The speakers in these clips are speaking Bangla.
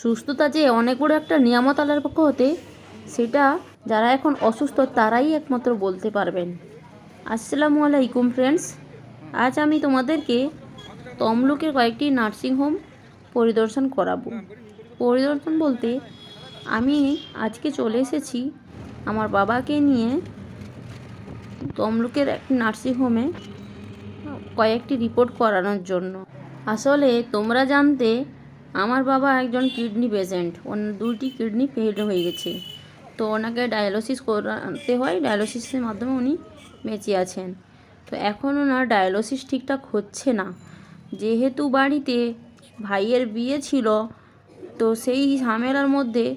সুস্থতা যে অনেক বড় একটা নিয়ামত আল্লাহর পক্ষ হতে, সেটা যারা এখন অসুস্থ তারাই একমাত্র বলতে পারবেন। আসসালামু আলাইকুম ফ্রেন্ডস আজ আমি তোমাদেরকে তমলুকের কয়েকটি নার্সিংহোম পরিদর্শন করাবো। পরিদর্শন বলতে, আমি আজকে চলে এসেছি আমার বাবাকে নিয়ে তমলুকের এক নার্সিংহোমে কয়েকটি রিপোর্ট করানোর জন্য। আসলে তোমরা জানতে আমার বাবা একজন কিডনি পেশেন্ট। ওর দুইটি কিডনি ফেল হয়ে গেছে। তো ওনাকে ডায়ালিসিস করাতে হয়। ডায়ালিসিসের মাধ্যমে উনি বেঁচে আছেন। তো এখন ওনার ডায়ালিসিস ঠিকঠাক হচ্ছে না। যেহেতু বাড়িতে ভাইয়ের বিয়ে ছিল, তো সেই ঝামেলার মধ্যে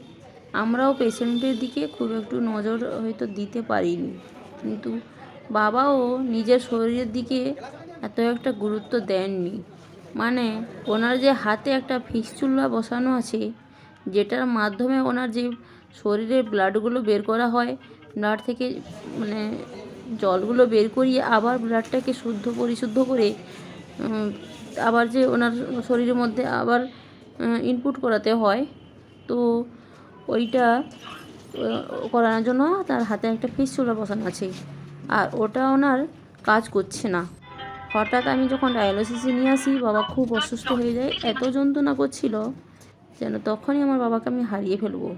আমরাও পেশেন্টের দিকে খুব একটু নজর হয়তো দিতে পারিনি। কিন্তু বাবাও নিজের শরীরের দিকে এত একটা গুরুত্ব দেননি। মানে ওনার যে হাতে একটা ফিস্চুলা বসানো আছে, যেটার মাধ্যমে ওনার যে শরীরের ব্লাডগুলো বের করা হয় ব্লাড থেকে মানে জলগুলো বের করিয়ে আবার ব্লাডটাকে শুদ্ধ পরিশুদ্ধ করে আবার যে ওনার শরীরের মধ্যে আবার ইনপুট করাতে হয়, তো ওইটা করানোর জন্য তার হাতে একটা ফিস্চুলা বসানো আছে। আর ওটা ওনার কাজ করছে না। হঠাৎ আমি যখন ডায়ালিসিসে নিয়ে আসি, বাবা খুব অসুস্থ হয়ে যায়। এত যন্ত্রণা করছিল যেন তখনই আমার বাবাকে আমি হারিয়ে ফেলব।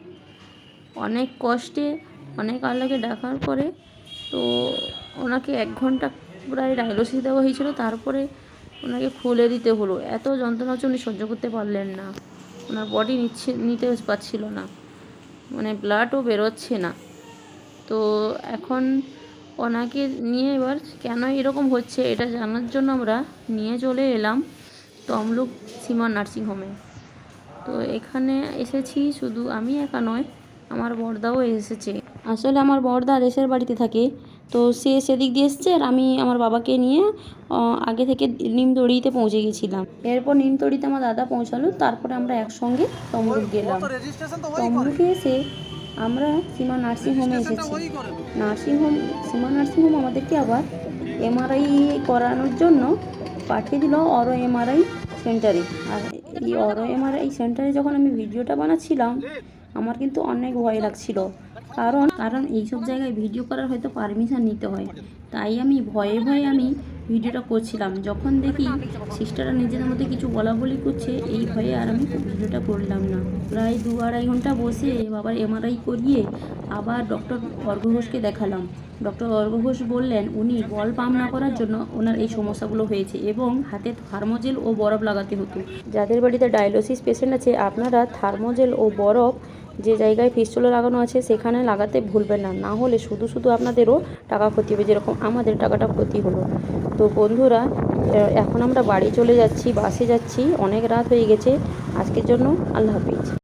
অনেক কষ্টে, অনেক আল্লাহকে ডাকার পরে তো ওনাকে এক ঘণ্টা প্রায় ডায়ালিসিস দেওয়া হয়েছিল। তারপরে ওনাকে খুলে দিতে হলো। এত যন্ত্রণা হচ্ছে উনি সহ্য করতে পারলেন না। ওনার বডি নিচ্ছে, নিতে পারছিল না। মানে ব্লাডও বেরোচ্ছে না। তো এখন ওনাকে নিয়ে এবার কেন এরকম হচ্ছে এটা জানার জন্য আমরা নিয়ে চলে এলাম তমলুক সীমা নার্সিংহোমে তো এখানে এসেছি শুধু আমি একা নয় আমার বড়দাও এসেছে। আসলে আমার বড়দা দেশের বাড়িতে থাকে তো সে সেদিক দিয়ে এসছে আর আমি আমার বাবাকে নিয়ে আগে থেকে নিমতড়িতে পৌঁছে গেছিলাম। এরপর নিমতড়িতে আমার দাদা পৌঁছালো তারপরে আমরা একসঙ্গে তমলুক গেলাম। তমলুকে এসে আমরা সীমা নার্সিংহোমে এসেছি। নার্সিংহোম সীমা নার্সিংহোম আমাদেরকে আবার এমআরআই করানোর জন্য পাঠিয়ে দিল অরো এমআরআই সেন্টারে আর এই অরো এমআরআই সেন্টারে যখন আমি ভিডিওটা বানাচ্ছিলাম আমার কিন্তু অনেক ভয় লাগছিল। কারণ কারণ এইসব জায়গায় ভিডিও করার হয়তো পারমিশন নিতে হয়। তাই আমি ভয়ে ভয়ে আমি ভিডিওটা করছিলাম, যখন দেখি সিস্টাররা নিজেদের মধ্যে কিছু বলা বলি করছে, এই ভয়ে আর আমি ভিডিওটা করলাম না। প্রায় দু আড়াই ঘণ্টা বসে বাবার এমআরআই করিয়ে আবার ডক্টর অর্ঘ ঘোষকে দেখালাম। ডক্টর অর্ঘ ঘোষ বললেন, উনি বল পাম্প না করার জন্য ওনার এই সমস্যাগুলো হয়েছে এবং হাতে থার্মোজেল ও বরফ লাগাতে হতো। যাদের বাড়িতে ডায়ালিসিস পেশেন্ট আছে, আপনারা থার্মোজেল ও বরফ যে জায়গায় ফিস্টুলা লাগানো আছে, সেখানে লাগাতে ভুলবেন না। না হলে শুধু শুধু আপনাদেরও টাকা ক্ষতি হবে, যেরকম আমাদের টাকাটা ক্ষতি হলো। তো বন্ধুরা এখন আমরা বাড়ি চলে যাচ্ছি, বাসে যাচ্ছি, অনেক রাত হয়ে গেছে। আজকের জন্য আল্লাহ হাফিজ।